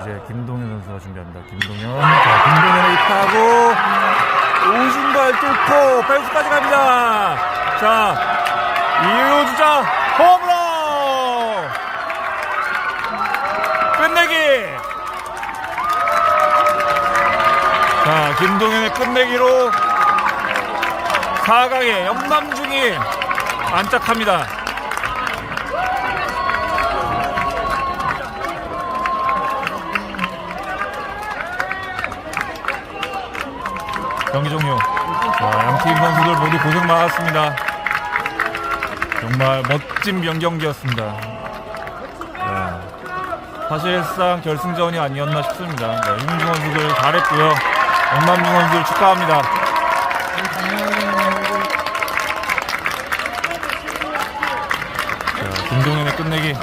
이제 김동현 선수가 준비합니다. 김동현. 자, 김동현의 입타하고 오신발 뚫고 펜스까지 갑니다. 자, 이호 주자 홈런! 끝내기! 자, 김동현의 끝내기로 4강에 영남중이 안착합니다. 경기 종료. 자, 양팀 선수들 모두 고생 많았습니다. 정말 멋진 명경기였습니다. 네. 사실상 결승전이 아니었나 싶습니다. 네, 홍중 선수들 잘했고요. 영남중 선수들 축하합니다. 자, 김동현의 끝내기